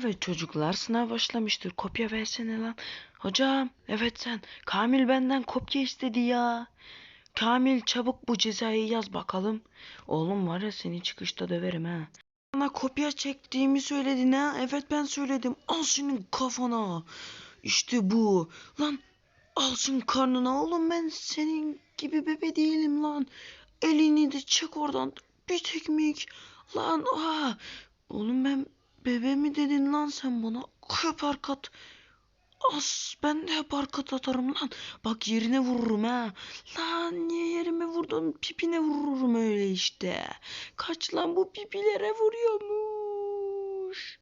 Evet çocuklar sınav başlamıştır. Kopya versene lan. Hocam evet sen. Kamil benden kopya istedi ya. Kamil çabuk bu cezayı yaz bakalım. Oğlum var ya seni çıkışta döverim ha. Bana kopya çektiğimi söyledin ha. Evet ben söyledim. Al senin kafana. İşte bu. Lan al şunun karnına oğlum ben senin gibi bebe değilim lan. Elini de çek oradan. Bir tekmik. Lan aa. Oğlum ben bebe mi dedin lan sen bana? Hep arkat. As ben de hep arkat atarım lan. Bak yerine vururum ha. Lan niye yerime vurdun? Pipine vururum öyle işte. Kaç lan bu pipilere vuruyor mu?